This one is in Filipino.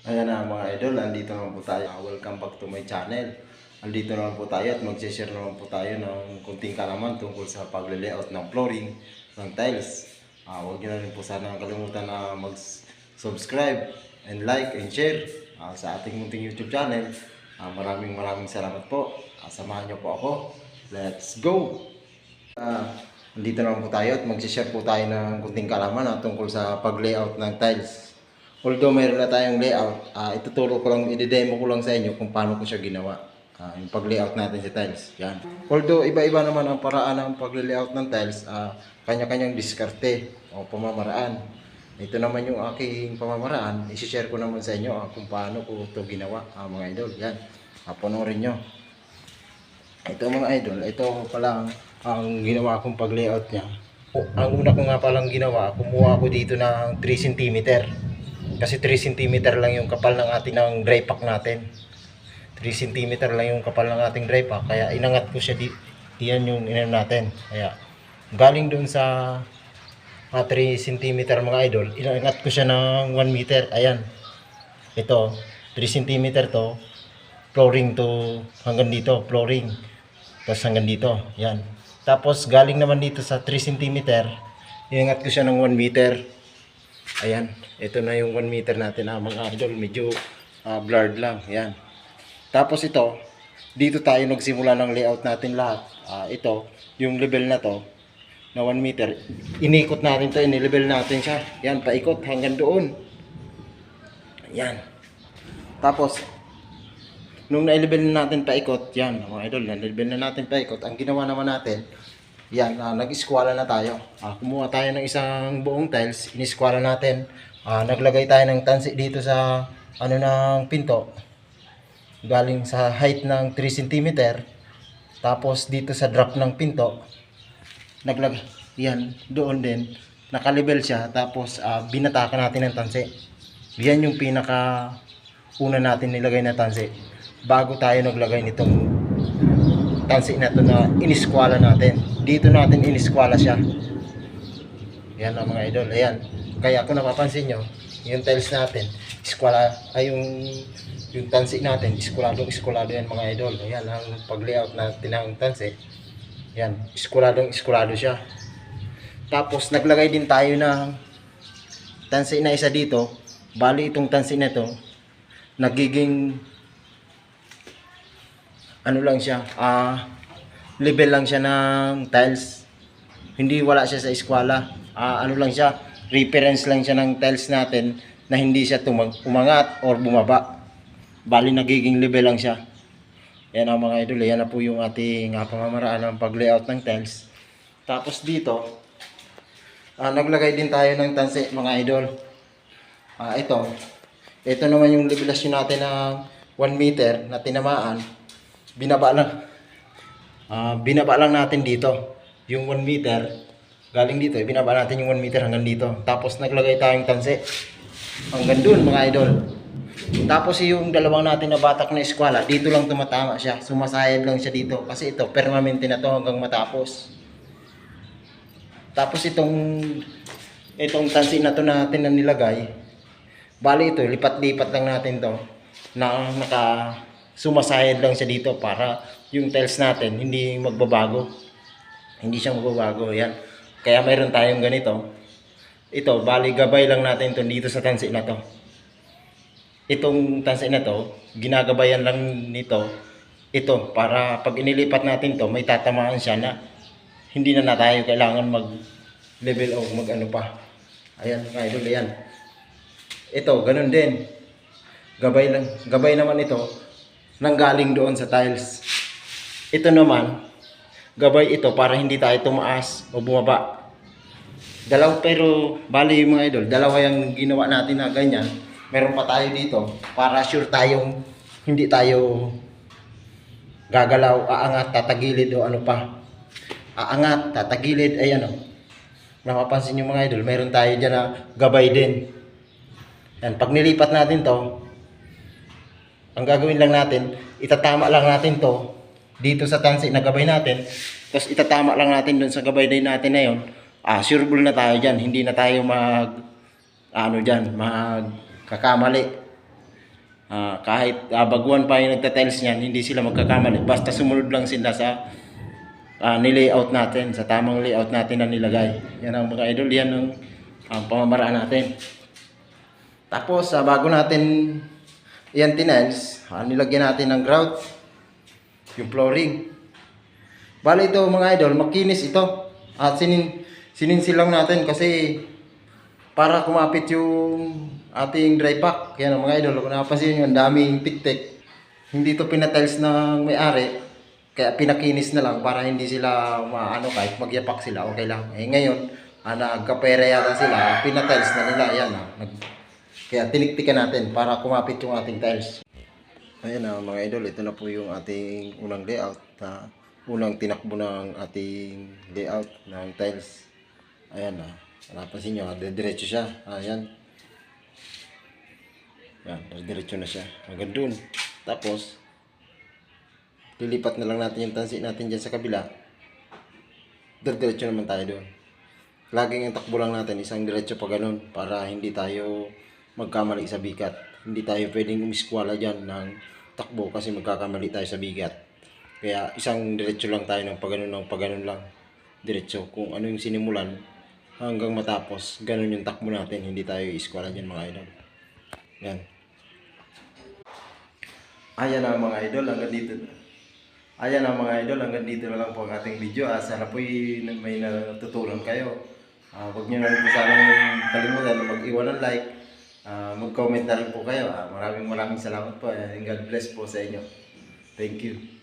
Ayan na mga idol, andito naman po tayo. Welcome back to my channel. Andito naman po tayo at mag-share naman po tayo ng kunting kalaman tungkol sa pagle-layout ng flooring ng tiles. Ah, huwag niyo na rin po sana kalimutan na mag-subscribe and like and share ah, sa ating munting YouTube channel. Ah, maraming maraming salamat po. Ah, samahan niyo po ako. Let's go! Ah, andito naman po tayo at mag-share po tayo ng kunting kalaman ah, tungkol sa pag-layout ng tiles. Although mayroon na tayong layout, ah, ituturo ko lang, i-demo ko lang sa inyo kung paano ko siya ginawa. Ah, yung pag-layout natin sa tiles. Yan. Although iba-iba naman ang paraan ng pag-layout ng tiles, ah, kanya-kanyang diskarte o pamamaraan. Ito naman yung aking pamamaraan, i-share ko naman sa inyo ah, kung paano ko ito ginawa, ah, mga idol. Yan. Ah, panoorin nyo. Ito mga idol, ito pala ang, ang ginawa kong pag-layout niya. O, Ang una ko nga palang ginawa, kumuha ko dito ng 3 cm. Kasi 3 cm lang yung kapal ng ating ng dry pack natin. 3 cm lang yung kapal ng ating dry pack. Kaya inangat ko siya di, diyan yung inan natin. Kaya galing doon sa ah, 3 cm mga idol, inangat ko siya ng 1 meter. Ayan. Ito, 3 cm to. Flooring to hanggang dito, flooring. Tapos hanggang dito, yan. Tapos galing naman dito sa 3 cm, inangat ko siya ng 1 meter. Ayan, ito na yung 1 meter natin ah, mga idol. Medyo ah, blurred lang, yan. Tapos ito, dito tayo nagsimula ng layout natin lahat. Ah, ito, yung level na to, na 1 meter. Inikot natin to, inilevel natin siya. Yan, paikot hanggang doon. Yan. Tapos, nung na-level na natin paikot, yan, mga idol, na-level na natin paikot, ang ginawa naman natin, yan, ah, nag-eskwala na tayo. Ah, kumuha tayo ng isang buong tiles, iniskwala natin. Ah, naglagay tayo ng tansi dito sa ano ng pinto. Galing sa height ng 3 cm. Tapos dito sa drop ng pinto, naglag yan, doon din, nakalibel siya. Tapos ah, binatakan natin ng tansi. Yan yung pinaka una natin nilagay na tansi. Bago tayo naglagay nitong tansi na to na iniskwala natin. Dito natin iniskwala siya. Yan ang mga idol. Ayan. Kaya kung napapansin nyo, yung tiles natin, iskwala, ay yung yung tansi natin, iskuladong iskulado yan mga idol. Ayan ang pag-layout natin ng tansi. Yan, iskuladong iskulado siya. Tapos naglagay din tayo ng tansi na isa dito. Bali itong tansi na to, nagiging ano lang siya, ah, level lang siya ng tiles. Hindi wala siya sa eskwela. Ah, ano lang siya, reference lang siya ng tiles natin na hindi siya tumag umangat or bumaba. Bali nagiging level lang siya. Yan ang mga idol, yan na po yung ating uh, pamamaraan ng pag-layout ng tiles. Tapos dito, ah, naglagay din tayo ng tansi mga idol. Ah, ito, ito naman yung levelasyon natin ng 1 meter na tinamaan. Binaba lang. Ah, binaba lang natin dito. Yung 1 meter, galing dito, eh, binaba natin yung 1 meter hanggang dito. Tapos naglagay tayong tansi. Hanggang dun mga idol. Tapos yung dalawang natin na batak na eskwala, dito lang tumatama siya. Sumasayad lang siya dito. Kasi ito, permanente na to hanggang matapos. Tapos itong itong tansi na to natin na nilagay, bali ito, lipat-lipat lang natin to na naka sumasayad lang siya dito para yung tiles natin hindi magbabago. Hindi siya magbabago. Yan. Kaya mayroon tayong ganito. Ito, bali gabay lang natin to dito sa tansi na to. Itong tansi na to, ginagabayan lang nito ito para pag inilipat natin to may tatamaan siya na hindi na na tayo kailangan mag level o mag ano pa. Ayan mga idol, ayan. Ito, ganun din. Gabay lang, gabay naman ito nanggaling doon sa tiles. Ito naman, gabay ito para hindi tayo tumaas o bumaba. Dalaw pero bali mga idol, dalawa yung ginawa natin na ganyan. Meron pa tayo dito para sure tayong hindi tayo gagalaw, aangat, tatagilid o ano pa. Aangat, tatagilid, ayan o. Napapansin nyo mga idol, meron tayo dyan na gabay din. Yan, pag nilipat natin to, ang gagawin lang natin, itatama lang natin to dito sa tansi na gabay natin. Tapos itatama lang natin dun sa gabay din natin na yun. Ah, sureable na tayo dyan. Hindi na tayo mag, ano dyan, magkakamali. Ah, kahit ah, baguhan pa yung nagtatiles niyan, hindi sila magkakamali. Basta sumunod lang sila sa ah, nilayout natin, sa tamang layout natin na nilagay. Yan ang mga idol, yan ang ang pamamaraan natin. Tapos, ah, bago natin yan tinels, ah, nilagyan natin ng grout, yung flooring. Bali ito mga idol, makinis ito. At sinin, sininsilang natin kasi para kumapit yung ating dry pack. Kaya mga idol, kung napapansin nyo, ang daming tiktik. Hindi to pinatiles ng may-ari. Kaya pinakinis na lang para hindi sila maano kahit magyapak sila, okay lang. Eh ngayon, ah, nagkapera yata sila, pinatiles na nila, yan ah. Nag, kaya tiniktikan natin para kumapit yung ating tiles. Ayan na mga idol, ito na po yung ating unang layout. na unang tinakbo ng ating layout ng tiles. Ayan na. Napansin nyo, diretso siya. Ayan. Yan, diretso na siya. Hanggang. Tapos, lilipat na lang natin yung tansi natin dyan sa kabila. Diretso naman tayo doon. Laging yung takbo lang natin, isang diretso pa ganun para hindi tayo magkamali sa bigat. Hindi tayo pwedeng umiskwala dyan ng takbo kasi magkakamali tayo sa bigat. Kaya isang diretso lang tayo ng paganon ng paganon lang. Diretso. Kung ano yung sinimulan hanggang matapos, ganun yung takbo natin. Hindi tayo iskwala dyan mga idol. Yan. Ayan na mga idol, hanggang dito. Ayan na mga idol, hanggang dito na lang po ang ating video. Ah, sana po may natutunan kayo. Ah, huwag nyo na po sanang kalimutan mag-iwan ng like. Ah, mag-comment na rin po kayo. Ah, maraming maraming salamat po and God bless po sa inyo. Thank you.